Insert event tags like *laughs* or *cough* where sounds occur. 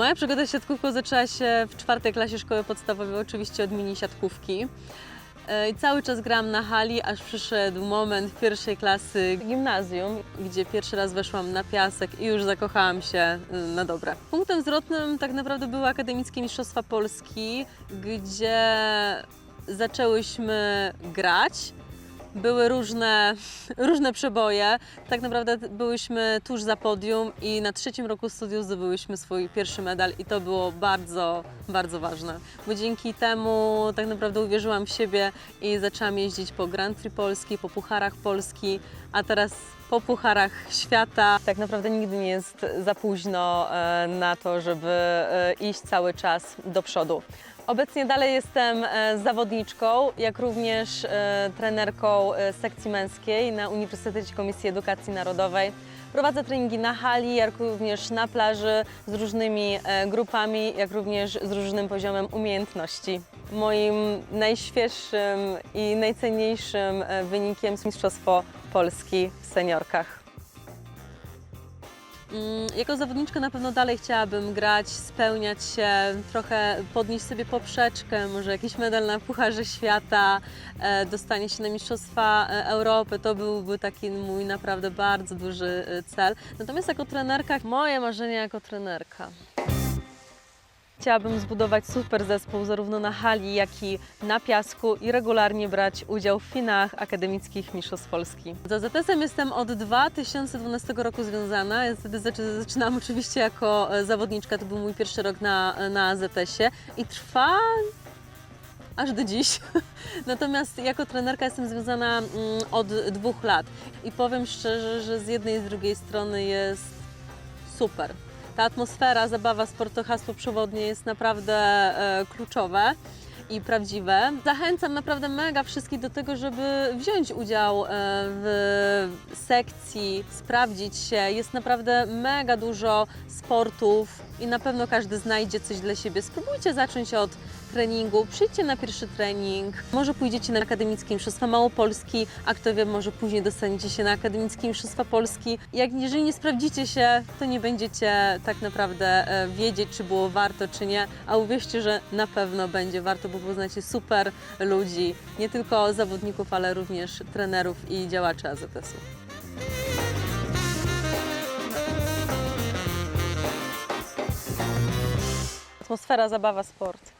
Moja przygoda z siatkówką zaczęła się w czwartej klasie szkoły podstawowej, oczywiście od mini siatkówki. E, I cały czas grałam na hali, aż przyszedł moment pierwszej klasy gimnazjum, gdzie pierwszy raz weszłam na piasek i już zakochałam się y, na dobre. Punktem zwrotnym tak naprawdę były Akademickie Mistrzostwa Polski, gdzie zaczęłyśmy grać. Były różne, *laughs* różne przeboje. Tak naprawdę byłyśmy tuż za podium i na trzecim roku studiów zdobyłyśmy swój pierwszy medal i to było bardzo, bardzo ważne. Bo dzięki temu tak naprawdę uwierzyłam w siebie i zaczęłam jeździć po Grand Prix Polski, po Pucharach Polski, a teraz po Pucharach Świata. Tak naprawdę nigdy nie jest za późno e, na to, żeby e, iść cały czas do przodu. Obecnie dalej jestem e, zawodniczką, jak również e, trenerką e, sekcji męskiej na Uniwersytecie Komisji Edukacji Narodowej. Prowadzę treningi na hali, jak również na plaży z różnymi grupami, jak również z różnym poziomem umiejętności. Moim najświeższym i najcenniejszym wynikiem jest Mistrzostwo Polski w seniorkach. Mm, Jako zawodniczka na pewno dalej chciałabym grać, spełniać się, trochę podnieść sobie poprzeczkę, może jakiś medal na Pucharze Świata, e, dostanie się na Mistrzostwa e, Europy. To byłby taki mój naprawdę bardzo duży e, cel. Natomiast jako trenerka, moje marzenie jako trenerka. Chciałabym zbudować super zespół zarówno na hali, jak i na piasku i regularnie brać udział w finałach akademickich Mistrzostw Polski. Z AZS-em jestem od 2012 roku związana. Ja wtedy zaczy- zaczynałam oczywiście jako e, zawodniczka, to był mój pierwszy rok na, na AZS-ie i trwa aż do dziś. *laughs* Natomiast jako trenerka jestem związana mm, od dwóch lat i powiem szczerze, że z jednej i z drugiej strony jest super. Ta atmosfera, zabawa, sport to hasło przewodnie jest naprawdę e, kluczowe i prawdziwe. Zachęcam naprawdę mega wszystkich do tego, żeby wziąć udział e, w sekcji, sprawdzić się. Jest naprawdę mega dużo sportów i na pewno każdy znajdzie coś dla siebie. Spróbujcie zacząć od treningu, przyjdźcie na pierwszy trening, może pójdziecie na Akademickie Mistrzostwa Małopolski, a kto wie, może później dostaniecie się na Akademickie Mistrzostwa Polski. Jak jeżeli nie sprawdzicie się, to nie będziecie tak naprawdę e, wiedzieć, czy było warto, czy nie, a uwierzcie, że na pewno będzie warto, bo poznacie super ludzi, nie tylko zawodników, ale również trenerów i działaczy AZS-u. Atmosfera, zabawa, sport.